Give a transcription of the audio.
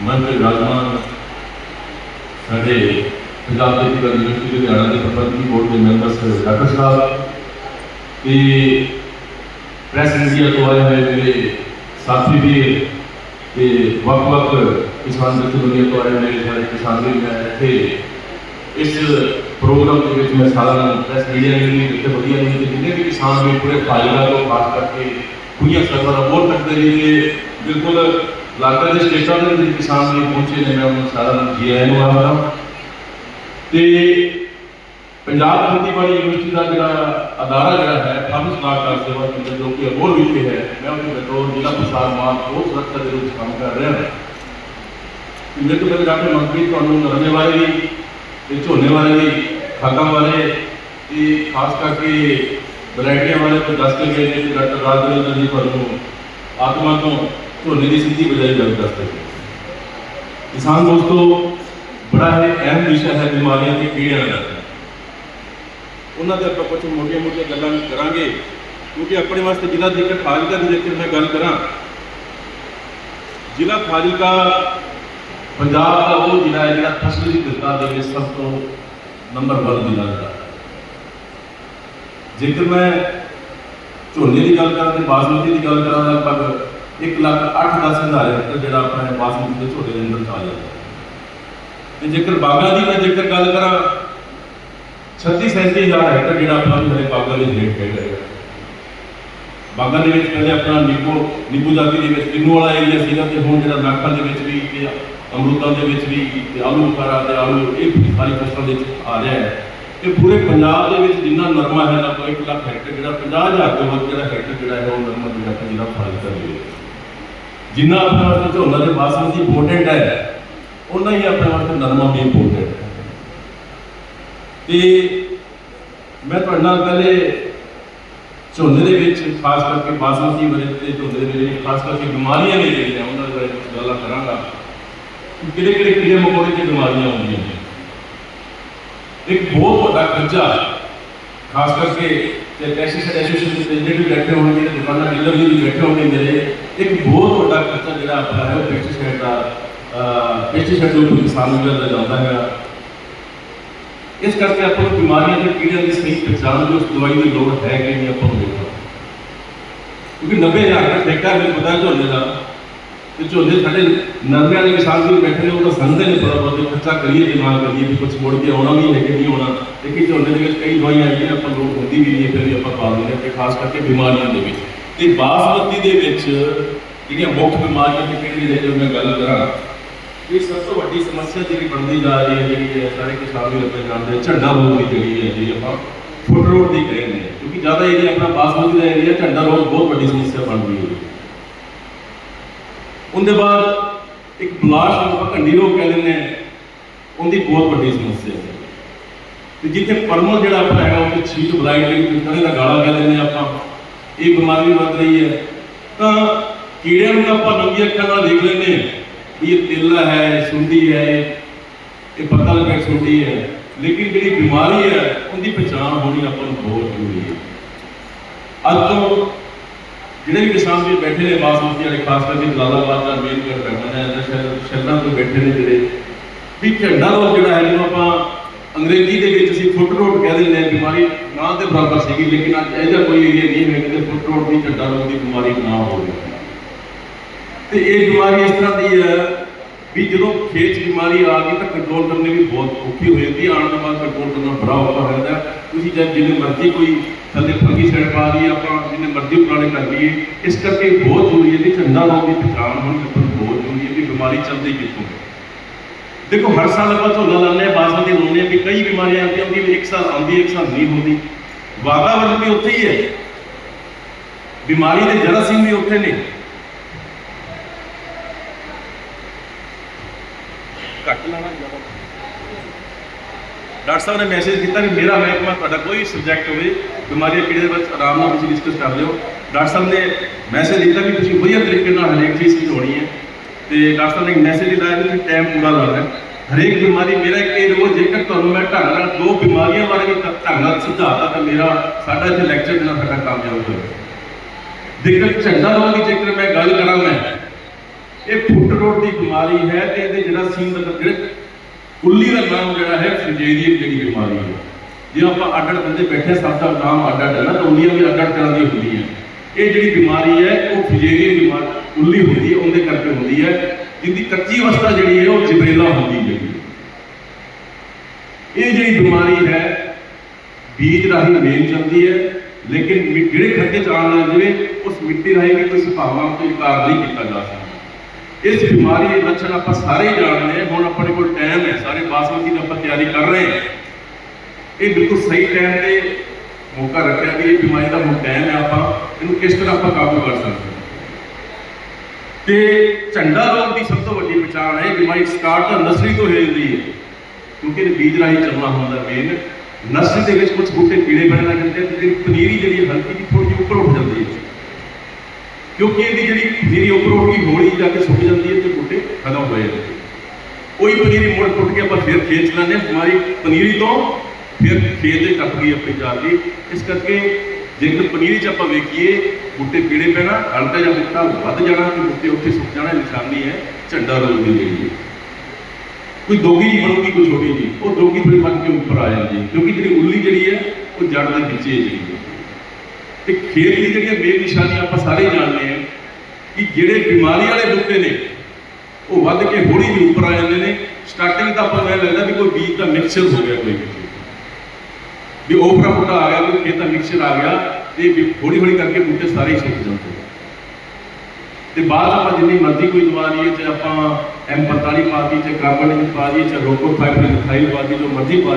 ਮੰਤਰੀ ਰਾਜਮਾਨ ਸਾਡੇ ਪੰਜਾਬ ਦੇ ਦੀ ਯੂਨੀਵਰਸਿਟੀ ਲੁਧਿਆਣਾ ਦੇ ਪ੍ਰਬੰਧਕੀ ਬੋਰਡ ਦੇ ਮੈਂਬਰ ਡਾਕਟਰ ਸਾਹਿਬ ਤੇ ਪ੍ਰੈਸ ਇੰਡੀਆ ਤੋਂ ਆਏ ਹੋਏ ਮੇਰੇ ਸਾਥੀ ਵੀ ਤੇ ਵੱਖ-ਵੱਖ ਕਿਸਾਨ ਜਥੇਬੰਦੀਆਂ ਤੋਂ ਆਏ ਮੇਰੇ ਸਾਰੇ ਕਿਸਾਨ ਵੀ ਮੈਂ ਇੱਥੇ ਇਸ ਪ੍ਰੋਗਰਾਮ ਦੇ ਵਿੱਚ ਮੈਂ ਸਾਰਾ ਪ੍ਰੈਸ ਮੀਡੀਆ ਦੇ ਲਈ ਜਿੱਥੇ ਵਧੀਆ ਨਹੀਂ ਤੇ ਜਿੰਨੇ ਵੀ ਕਿਸਾਨ ਵੀ ਪੂਰੇ ਫਾਜ਼ਿਲਾ ਤੋਂ ਖਾਸ ਕਰਕੇ ਕੁਈਆਂ ਸਰਵਰ ਹੋਰ ਤੱਕ ਦੇ ਲਈ ਬਿਲਕੁਲ ਇਲਾਕਾ ਦੇ ਸਟੇਟਾਂ ਦੇ ਵਿੱਚ ਕਿਸਾਨ ਵੀ ਪਹੁੰਚੇ ਨੇ, ਮੈਂ ਉਹਨਾਂ ਨੂੰ ਸਾਰਾ ਜੀ ਆਇਆਂ ਨੂੰ ਆਖਦਾ ਤੇ ਪੰਜਾਬ ਖੇਤੀਬਾੜੀ ਯੂਨੀਵਰਸਿਟੀ ਦਾ ਜਿਹੜਾ ਅਦਾਰਾ ਜਿਹੜਾ ਹੈ ਫਾਰਮ ਸਲਾਹਕਾਰ ਸੇਵਾ ਕੇਂਦਰ ਜੋ ਕਿ ਅਬੋਰ ਵਿਖੇ ਹੈ, ਮੈਂ ਉਹਦੇ ਬਤੌਰ ਜ਼ਿਲ੍ਹਾ ਪ੍ਰਸਾਰ ਮਾਨ ਉਹ ਸੁਰੱਖਿਆ ਦੇ ਵਿੱਚ ਕੰਮ ਕਰ ਰਿਹਾ ਹਾਂ। ਮੇਰੇ ਤੋਂ ਪਹਿਲੇ ਡਾਕਟਰ ਮੰਤਰੀ ਤੁਹਾਨੂੰ ਨਰਮੇ ਬਾਰੇ ਵੀ ਤੇ ਝੋਨੇ ਬਾਰੇ ਵੀ ਖਾਦਾਂ ਬਾਰੇ ਤੇ ਖਾਸ ਕਰਕੇ ਵੈਰਾਈਟੀਆਂ ਬਾਰੇ ਦੱਸ ਕੇ ਗਏ ਨੇ ਡਾਕਟਰ ਰਾਜਵਿੰਦਰ ਜੀ ਤੁਹਾਨੂੰ ਆਤਮਾ ਤੋਂ ਝੋਨੇ ਦੀ ਸਿੱਧੀ ਬਜਾਈ ਗੱਲ ਦੱਸਦੇ ਨੇ ਕਿਸਾਨ ਦੋਸਤੋ ਬੜਾ ਹੀ ਅਹਿਮ ਵਿਸ਼ਾ ਹੈ ਬਿਮਾਰੀਆਂ ਤੇ ਕੀੜਿਆਂ ਦਾ ਉਹਨਾਂ ਦੇ ਆਪਾਂ ਕੁਝ ਮੋਟੀਆਂ ਮੋਟੀਆਂ ਗੱਲਾਂ ਕਰਾਂਗੇ ਕਿਉਂਕਿ ਆਪਣੇ ਵਾਸਤੇ ਜ਼ਿਲ੍ਹਾ ਜੇਕਰ ਫਾਜ਼ਿਲਕਾ ਦੀ ਜੇਕਰ ਮੈਂ ਗੱਲ ਕਰਾਂ ਜ਼ਿਲ੍ਹਾ ਫਾਜ਼ਿਲਕਾ ਪੰਜਾਬ ਦਾ ਉਹ ਜ਼ਿਲ੍ਹਾ ਹੈ ਜਿਹੜਾ ਫਸਲੀ ਵਿਭਿੰਨਤਾ ਦੇ ਵਿੱਚ ਸਭ ਤੋਂ ਨੰਬਰ 1 ਜ਼ਿਲ੍ਹਾ ਹੈ ਜੇਕਰ ਮੈਂ ਝੋਨੇ ਦੀ ਗੱਲ ਕਰਾਂ ਤੇ ਬਾਸਮਤੀ ਦੀ ਗੱਲ ਕਰਾਂ ਲਗਭਗ 1 ਲੱਖ 8-10 ਹਜ਼ਾਰ ਹੈਕਟਰ ਜਿਹੜਾ ਆਪਣਾ ਬਾਸਮਤੀ ਦੇ ਝੋਨੇ ਦੇ ਅੰਦਰ ਆ ਜਾਂਦਾ। ਤੇ ਜੇਕਰ ਬਾਗਾਂ ਦੀ ਮੈਂ ਜੇਕਰ ਗੱਲ ਕਰਾਂ 36-37 ਹਜ਼ਾਰ ਏਕੜ ਜਿਹੜਾ ਆਪਣਾ ਵੀ ਬਾਗਾਂ ਦੇ ਰੇਟ ਪੈ ਗਿਆ ਬਾਗਾਂ ਦੇ ਵਿੱਚ ਪਹਿਲੇ ਆਪਣਾ ਨਿੰਬੂ ਨਿੰਬੂ ਜਾਤੀ ਦੇ ਵਿੱਚ ਕਿੰਨੂ ਵਾਲਾ ਏਰੀਆ ਸੀਗਾ ਤੇ ਹੁਣ ਜਿਹੜਾ ਨਾਖਾਂ ਦੇ ਵਿੱਚ ਵੀ ਤੇ ਅਮਰੂਦਾਂ ਦੇ ਵਿੱਚ ਵੀ ਤੇ ਆਲੂ ਬੁਖਾਰਾ ਤੇ ਆਲੂ, ਇਹ ਸਾਰੀ ਫਸਲਾਂ ਦੇ ਵਿੱਚ ਆ ਰਿਹਾ ਹੈ। ਤੇ ਪੂਰੇ ਪੰਜਾਬ ਦੇ ਵਿੱਚ ਜਿੰਨਾ ਨਰਮਾ ਹੈ ਲਗਭਗ 1 ਲੱਖ ਹੈਕਟਰ ਜਿਹੜਾ 50000 ਤੋਂ ਵੱਧ ਜਿਹੜਾ ਹੈਕਟਰ ਜਿਹੜਾ ਹੈ, ਉਹ ਨਰਮਾ ਜਿਹੜਾ ਕਿ ਜਿਹੜਾ ਫਾਜ਼ਿਲਕਾ ਦੇ ਵਿੱਚ। ਜਿੰਨਾ ਆਪਣੇ ਵਾਸਤੇ ਝੋਨਾ ਦੇ ਬਾਸਮਤੀ ਇੰਪੋਰਟੈਂਟ ਹੈ ਉਹਨਾਂ ਹੀ ਆਪਣੇ ਵਾਸਤੇ ਨਰਮਾ ਵੀ ਇੰਪੋਰਟੈਂਟ ਹੈ। ਤੇ ਮੈਂ ਤੁਹਾਡੇ ਨਾਲ ਪਹਿਲੇ ਝੋਨੇ ਦੇ ਵਿੱਚ ਖਾਸ ਕਰਕੇ ਬਾਸਮਤੀ ਬਾਰੇ ਤੇ ਝੋਨੇ ਦੇ ਵਿੱਚ ਖਾਸ ਕਰਕੇ ਬਿਮਾਰੀਆਂ ਨੇ ਜਿਹੜੀਆਂ ਉਹਨਾਂ ਦੇ ਬਾਰੇ ਕੁਝ ਗੱਲਾਂ ਕਰਾਂਗਾ। ਕਿ ਕਿਹੜੇ ਕਿਹੜੇ ਕੀੜੇ ਮਕੌੜੇ ਤੇ ਬਿਮਾਰੀਆਂ ਆਉਂਦੀਆਂ ਨੇ? ਇੱਕ ਬਹੁਤ ਵੱਡਾ ਖਰਚਾ ਖਾਸ ਕਰਕੇ ਤੇ ਪੈਸਟੀਸਾਈਡ ਐਸੋਸੀਏਸ਼ਨ ਦੇ ਜਿਹੜੇ ਵੀ ਬੈਠੇ ਹੋਣਗੇ ਤੇ ਦੁਕਾਨਾਂ ਡੀਲਰ ਵੀ ਬੈਠੇ ਹੋਣਗੇ ਮੇਰੇ ਇੱਕ ਬਹੁਤ ਵੱਡਾ ਖਰਚਾ ਜਿਹੜਾ ਆਪਣਾ ਹੈ ਉਹ ਪੈਸਟੀਸਾਈਡ ਦਾ ਪੈਸਟੀਸਾਈਡ ਜੋ ਕਿ ਕਿਸਾਨ ਨੂੰ ਜਿਹੜਾ ਜਾਂਦਾ ਹੈਗਾ ਇਸ ਕਰਕੇ ਆਪਾਂ ਨੂੰ ਬਿਮਾਰੀਆਂ ਦੇ ਕੀੜਿਆਂ ਦੀ ਸਹੀ ਪਛਾਣ ਜੋ ਉਸ ਦਵਾਈ ਦੀ ਲੋੜ ਹੈ ਕਿ ਨਹੀਂ ਆਪਾਂ ਨੂੰ ਦੇਖਣਾ ਕਿਉਂਕਿ 90000 ਦਾ ਠੇਕਾ ਮੈਨੂੰ ਪਤਾ ਝੋਨੇ ਦਾ ਤੇ ਝੋਨੇ ਸਾਡੇ ਨਰਮਿਆਂ ਦੇ ਕਿਸਾਨ ਵੀ ਬੈਠੇ ਨੇ ਉਹ ਤਾਂ ਸਮਝਦੇ ਨੇ ਥੋੜਾ ਬਹੁਤ ਵੀ ਖਰਚਾ ਕਰੀਏ ਦਿਮਾਗ ਕਰੀਏ ਵੀ ਕੁਝ ਮੁੜ ਕੇ ਆਉਣਾ ਵੀ ਹੈ ਕਿ ਨਹੀਂ ਆਉਣਾ, ਲੇਕਿਨ ਝੋਨੇ ਦੇ ਵਿੱਚ ਕਈ ਦਵਾਈਆਂ ਆਈਆਂ ਆਪਾਂ ਲੋਕ ਹੁੰਦੀ ਵੀ ਨਹੀਂ, ਫਿਰ ਵੀ ਆਪਾਂ ਪਾ ਦਿੰਦੇ ਤੇ ਖਾਸ ਕਰਕੇ ਬਿਮਾਰੀਆਂ ਦੇ ਵਿੱਚ। ਤੇ ਬਾਸਮਤੀ ਦੇ ਵਿੱਚ ਜਿਹੜੀਆਂ ਮੁੱਖ ਬਿਮਾਰੀਆਂ ਦੀ ਕਿਹੜੀ ਹੈ ਜੋ ਮੈਂ ਗੱਲ ਕਰਾਂ। ਇਹ ਸਭ ਤੋਂ ਵੱਡੀ ਸਮੱਸਿਆ ਜਿਹੜੀ ਬਣਦੀ ਜਾ ਰਹੀ ਹੈ, ਜਿਹੜੀ ਸਾਰੇ ਕਿਸਾਨ ਵੀ ਆਪਣੇ ਜਾਣਦੇ ਝੰਡਾ ਰੋਗ ਦੀ ਜਿਹੜੀ ਹੈ, ਜਿਹੜੀ ਆਪਾਂ ਫੁੱਟ ਰੋਡ ਦੀ ਕਹਿੰਦੇ ਹਾਂ। ਕਿਉਂਕਿ ਜ਼ਿਆਦਾ ਏਰੀਆ ਆਪਣਾ ਬਾਸਮਤੀ ਦਾ ਏਰੀਆ ਝੰਡਾ ਰੋਗ ਬਹੁਤ ਵੱਡੀ ਸਮੱਸਿਆ ਬਣ ਰਹੀ ਹੈ। ਉਹਦੇ ਬਾਅਦ ਇੱਕ ਬਲਾਸ਼ ਆਪਾਂ ਕੰਡੀ ਰੋਗ ਕਹਿ ਦਿੰਦੇ ਉਹਦੀ ਬਹੁਤ ਵੱਡੀ ਸਮੱਸਿਆ ਹੈ। ਤੇ ਜਿੱਥੇ ਪਰਮਲ ਜਿਹੜਾ ਆਪਣਾ ਹੈਗਾ ਉਹ ਛੀਟ ਬਲਾਈਟ ਜਿਹੜੀ ਕਹਿੰਦੇ ਦਾ ਗਾਲਾ ਕਹਿ ਦਿੰਦੇ ਆਪਾਂ। ਇਹ ਬਿਮਾਰੀ ਵੱਧ ਰਹੀ ਹੈ। ਤਾਂ ਕੀੜਿਆਂ ਨੂੰ ਆਪਾਂ ਨੰਗੀ ਅੱਖਾਂ ਨਾਲ ਦੇਖ ਲੈਂਦੇ ਹਾਂ ਵੀ ਇਹ ਤਿੱਲਾ ਹੈ ਸੁੰਡੀ ਹੈ, ਇਹ ਪਤਾ ਲੱਗਾ ਸੁੰਡੀ ਹੈ। ਲੇਕਿਨ ਜਿਹੜੀ ਬਿਮਾਰੀ ਹੈ, ਉਹਦੀ ਪਛਾਣ ਹੋਣੀ ਆਪਾਂ ਨੂੰ ਬਹੁਤ ਜ਼ਰੂਰੀ ਹੈ। ਅੱਜ ਤੋਂ ਜਿਹੜੇ ਵੀ ਕਿਸਾਨ ਵੀ ਬੈਠੇ ਨੇ, ਬਾਸਮਤੀ ਵਾਲੇ, ਖਾਸ ਕਰਕੇ ਜਲਾਲਾਬਾਦ ਦਾ ਮੇਨ ਕਰ ਬੈਠੇ ਸ਼ਹਿਰਾਂ ਤੋਂ ਬੈਠੇ ਨੇ ਜਿਹੜੇ। ਵੀ ਝੰਡਾ ਰੋਗ ਜਿਹੜਾ ਹੈ ਜਿਹਨੂੰ ਆਪਾਂ ਅੰਗਰੇਜ਼ੀ ਦੇ ਵਿੱਚ ਅਸੀਂ ਫੁੱਟ ਰੋਡ ਕਹਿ ਦਿੰਦੇ ਹਾਂ, ਬਿਮਾਰੀ ਨਾ ਦੇ ਬਰਾਬਰ ਸੀਗੀ, ਲੇਕਿਨ ਅੱਜ ਇਹਦਾ ਕੋਈ ਏਰੀਆ ਨਹੀਂ ਹੈ ਕਿ ਫੁੱਟ ਰੋਡ ਦੀ ਝੰਡਾ ਰੋਗ ਦੀ ਬਿਮਾਰੀ ਨਾ ਹੋਵੇ। ਤੇ ਇਹ ਬਿਮਾਰੀ ਇਸ ਤਰ੍ਹਾਂ ਦੀ ਹੈ ਵੀ ਜਦੋਂ ਖੇਤ ਬਿਮਾਰੀ ਆ ਗਈ ਤਾਂ ਕੰਟਰੋਲ ਕਰਨੀ ਵੀ ਬਹੁਤ ਔਖੀ ਹੋ ਜਾਂਦੀ ਹੈ। ਆਉਣ ਬਾਅਦ ਕੰਟਰੋਲ ਕਰਨਾ ਬੜਾ ਔਖਾ ਹੋ ਜਾਂਦਾ ਤੁਸੀਂ ਜਦ ਜਿੰਨੇ ਮਰਜ਼ੀ ਕੋਈ ਥੱਲੇ ਫੰਗੀ ਸਾਈਡ ਪਾ ਦਈਏ ਆਪਾਂ ਜਿੰਨੇ ਮਰਜ਼ੀ ਪੁਰਾਣੇ ਕਰ ਲਈਏ, ਇਸ ਕਰਕੇ ਬਹੁਤ ਜ਼ਰੂਰੀ ਹੈ ਕਿ ਝੰਡਾ ਰੋਗ ਦੀ ਪਛਾਣ ਹੋਣੀ ਬਹੁਤ ਜ਼ਰੂਰੀ ਹੈ ਕਿ ਬਿਮਾਰੀ ਚੱਲਦੀ ਕਿੱਥੋਂ ਹੈ। ਦੇਖੋ, ਹਰ ਸਾਲ ਆਪਾਂ ਝੋਨਾ ਲਾਉਂਦੇ ਹਾਂ ਬਾਸਮਤੀ ਲਾਉਂਦੇ ਹਾਂ ਕਿ ਕਈ ਬਿਮਾਰੀਆਂ ਆਉਂਦੀਆਂ ਹੁੰਦੀਆਂ ਇੱਕ ਸਾਲ ਆਉਂਦੀ, ਇੱਕ ਸਾਲ ਨਹੀਂ ਹੁੰਦੀ। ਵਾਤਾਵਰਨ ਵੀ ਉੱਥੇ ਹੀ ਹੈ। ਬਿਮਾਰੀ ਦੇ ਜਰਾਸੀਮ ਵੀ ਉੱਥੇ ਨੇ। ਘੱਟ ਲਾਣਾ ਜ਼ਿਆਦਾ। ਡਾਕਟਰ ਸਾਹਿਬ ਨੇ ਮੈਸੇਜ ਕੀਤਾ ਕਿ ਮੇਰਾ ਮਹਿਕਮਾ, ਤੁਹਾਡਾ ਕੋਈ ਸਬਜੈਕਟ ਹੋਵੇ, ਬਿਮਾਰੀਆਂ ਕਿਹੜੇ ਦੇ ਵਿੱਚ ਆਰਾਮ ਨਾਲ ਤੁਸੀਂ ਡਿਸਕਸ ਕਰ ਲਿਓ। ਡਾਕਟਰ ਸਾਹਿਬ ਨੇ ਮੈਸੇਜ ਦਿੱਤਾ ਕਿ ਤੁਸੀਂ ਵਧੀਆ ਤਰੀਕੇ ਨਾਲ ਹਰੇਕ ਚੀਜ਼ ਸਮਝਾਉਣੀ ਹੈ। ਤੇ ਡਾਕਟਰ ਨੇ ਮੈਸੇਜ ਦਿੱਤਾ ਕਿ ਟਾਈਮ ਪੂਰਾ ਲੱਗਦਾ ਹੈ। ਹਰੇਕ ਬਿਮਾਰੀ ਮੇਰਾ ਇੱਕ ਇਹ ਰੋਜ਼, ਜੇਕਰ ਤੁਹਾਨੂੰ ਮੈਂ ਢੰਗ ਨਾਲ ਦੋ ਬਿਮਾਰੀਆਂ ਬਾਰੇ ਵੀ ਢੰਗ ਨਾਲ ਸਮਝਾਤਾ, ਤਾਂ ਮੇਰਾ, ਸਾਡਾ ਇੱਥੇ ਲੈਕਚਰ ਦੇਣਾ ਸਾਡਾ ਕਾਮਯਾਬ ਹੋਵੇਗਾ ਜੇਕਰ ਝੰਡਾ ਰੋਗ ਦੀ ਜੇਕਰ ਮੈਂ ਗੱਲ ਕਰਾਂ ਮੈਂ, ਇਹ ਫੁੱਟ ਰੋਡ ਦੀ ਬਿਮਾਰੀ ਹੈ ਤੇ ਇਹਦੇ ਜਿਹੜਾ ਸੀਨ ਦਾ ਜਿਹੜੇ ਕੁੱਲੀ ਦਾ ਨਾਮ ਜਿਹੜਾ ਹੈ ਫਜੇਰੀਅਨ ਜਿਹੜੀ ਬਿਮਾਰੀ ਹੈ। ਜੇ ਆਪਾਂ ਅੱਡ ਅੱਡ ਬੰਦੇ ਬੈਠੇ ਸਭ ਦਾ ਨਾਮ ਅੱਡ ਅੱਡ ਹੈ ਨਾ, ਤਾਂ ਉਲੀਆਂ ਵੀ ਅੱਡ ਅੱਡ ਤਰ੍ਹਾਂ ਹੁੰਦੀ ਹੈ। ਇਹ ਜਿਹੜੀ ਬਿਮਾਰੀ ਹੈ, ਉਹ ਫਜੇਰੀਅਨ ਬਿਮਾਰੀ ਉੱਲੀ ਹੁੰਦੀ ਹੈ, ਉਹਦੇ ਕਰਕੇ ਹੁੰਦੀ ਹੈ ਜਿਹਦੀ ਕੱਚੀ ਅਵਸਥਾ ਜਿਹੜੀ ਹੈ, ਉਹ ਜਿਬਰੇਲਾ ਹੁੰਦੀ ਹੈ। ਇਹ ਜਿਹੜੀ ਬਿਮਾਰੀ ਹੈ, ਬੀਜ ਰਾਹੀਂ ਮੇਨ ਚੱਲਦੀ ਹੈ, ਲੇਕਿਨ ਜਿਹੜੇ ਖੱਤੇ ਚ ਆਉਣ ਲੱਗ ਜਾਵੇ, ਉਸ ਮਿੱਟੀ ਰਾਹੀਂ ਵੀ ਕੋਈ ਸੁਭਾਵਾਂ ਤੋਂ ਇਨਕਾਰ ਨਹੀਂ ਕੀਤਾ ਜਾ ਸਕਦਾ। ਇਸ ਬਿਮਾਰੀ ਦੇ ਲੱਛਣ ਆਪਾਂ ਸਾਰੇ ਹੀ ਜਾਣਦੇ ਹਾਂ, ਹੁਣ ਆਪਣੇ ਕੋਲ ਟਾਈਮ ਹੈ, ਸਾਰੇ ਬਾਸਮਤੀ ਦੀ ਆਪਾਂ ਤਿਆਰੀ ਕਰ ਰਹੇ ਹਾਂ। ਇਹ ਬਿਲਕੁਲ ਸਹੀ ਟਾਈਮ ਤੇ ਮੌਕਾ ਰੱਖਿਆ ਕਿ ਇਹ ਬਿਮਾਰੀ ਦਾ ਹੁਣ ਟਾਈਮ ਹੈ ਆਪਾਂ, ਇਹਨੂੰ ਕਿਸ ਤਰ੍ਹਾਂ ਆਪਾਂ ਕਾਬੂ ਕਰ ਸਕਦੇ ਹਾਂ? ਤੇ ਝੰਡਾ ਰੋਗ ਦੀ ਸਭ ਤੋਂ ਵੱਡੀ ਪਛਾਣ ਹੈ ਬਿਮਾਰੀ ਸਟਾਰਟ ਤਾਂ ਨਰਸਰੀ ਤੋਂ ਹੋ ਜਾਂਦੀ ਹੈ, ਕਿਉਂਕਿ ਇਹ ਬੀਜ ਰਾਹੀਂ ਚੱਲਣਾ ਹੁੰਦਾ ਮੇਨ ਨਰਸਰੀ ਦੇ ਵਿੱਚ ਕੁਝ ਬੂਟੇ ਕੀੜੇ ਪੈਣ ਲੱਗ ਜਾਂਦੇ ਤੇ ਪਨੀਰੀ ਜਿਹੜੀ ਹਲਕੀ ਜਿਹੀ ਥੋੜੀ ਉੱਪਰ ਉੱਠ ਜਾਂਦੀ ਹੈ। ਕਿਉਂਕਿ ਇਹਦੀ ਜਿਹੜੀ ਪਨੀਰੀ ਉੱਪਰ ਉੱਠ ਗਈ, ਹੋਲੀ ਜਾ ਕੇ ਸੁੱਕ ਜਾਂਦੀ ਹੈ ਤੇ ਬੂਟੇ ਖਤਮ ਹੋ ਜਾਂਦੇ ਨੇ ਉਹੀ ਪਨੀਰੀ ਮੁੜ ਟੁੱਟ ਕੇ ਆਪਾਂ ਫਿਰ ਖੇਤ ਚਲਾਉਂਦੇ ਹਾਂ ਹਮਾਰੀ ਪਨੀਰੀ ਤੋਂ ਫਿਰ ਖੇਤ ਦੇ ਟੱਪ ਗਈ ਆਪਣੀ ਜਾ ਦੀ। ਇਸ ਕਰਕੇ ਜੇਕਰ ਪਨੀਰੀ ਚ ਆਪਾਂ ਵੇਖੀਏ, ਬੂਟੇ ਕੀੜੇ ਪੈਣਾ, ਹਲਕਾ ਜਾਂ ਬੂਟਾ ਵੱਧ ਜਾਣਾ ਤੇ ਬੂਟੇ ਉੱਥੇ ਸੁੱਕ ਜਾਣਾ ਨਿਸ਼ਾਨੀ ਹੈ, ਝੰਡਾ ਰੋਗ ਦੀ ਜਿਹੜੀ ਕੋਈ ਦੋਗੀ ਜੀ ਬਣੂਗੀ, ਕੋਈ ਛੋਟੀ ਜੀ ਉਹ ਦੋਗੀ ਥੋੜੀ ਵੱਧ ਕੇ ਉੱਪਰ ਆ ਜਾਂਦੀ ਹੈ, ਕਿਉਂਕਿ ਜਿਹੜੀ ਉੱਲੀ ਜਿਹੜੀ ਹੈ, ਉਹ ਜੜ ਦੇ ਵਿੱਚ ਹੀ ਹੈ ਜਿਹੜੀ ਹੈ। ਤੇ ਖੇਤ ਦੀ ਜਿਹੜੀਆਂ ਬੇਨਿਸ਼ਾਨੀਆਂ ਆਪਾਂ ਸਾਰੇ ਜਾਣਦੇ ਹਾਂ ਕਿ ਜਿਹੜੇ ਬਿਮਾਰੀ ਵਾਲੇ ਬੂਟੇ ਨੇ, ਉਹ ਵੱਧ ਕੇ ਹੌਲੀ ਜਿਹੀ ਉੱਪਰ ਆ ਜਾਂਦੇ ਨੇ। ਸਟਾਰਟਿੰਗ ਤਾਂ ਆਪਾਂ ਨੂੰ ਲੱਗਦਾ ਵੀ ਕੋਈ ਬੀਜ ਦਾ ਮਿਕਸਚਰ ਹੋ ਗਿਆ ਕੋਈ ਕਿਤੇ ਵੀ ਓਪਰਾ ਬੂਟਾ ਆ ਗਿਆ ਕੋਈ ਖੇਤ ਦਾ ਮਿਕਸਚਰ ਆ ਗਿਆ ਤੇ ਹੌਲੀ ਹੌਲੀ ਕਰਕੇ ਬੂਟੇ ਸਾਰੇ ਹੀ ਸੁੱਕ ਜਾਂਦੇ ਤੇ ਬਾਅਦ ਆਪਾਂ ਜਿੰਨੀ ਮਰਜ਼ੀ ਕੋਈ ਦਵਾ ਲਈਏ ਤੇ ਆਪਾਂ M45 ਪਾ ਦਈਏ ਤੇ ਕਾਰਬਨ ਪਾ ਦਈਏ ਤੇ ਰੋਕੋ ਫਾਈਬਰ ਮਿਥਾਈਲ ਪਾ ਦਈਏ, ਜੋ ਮਰਜ਼ੀ ਪਾ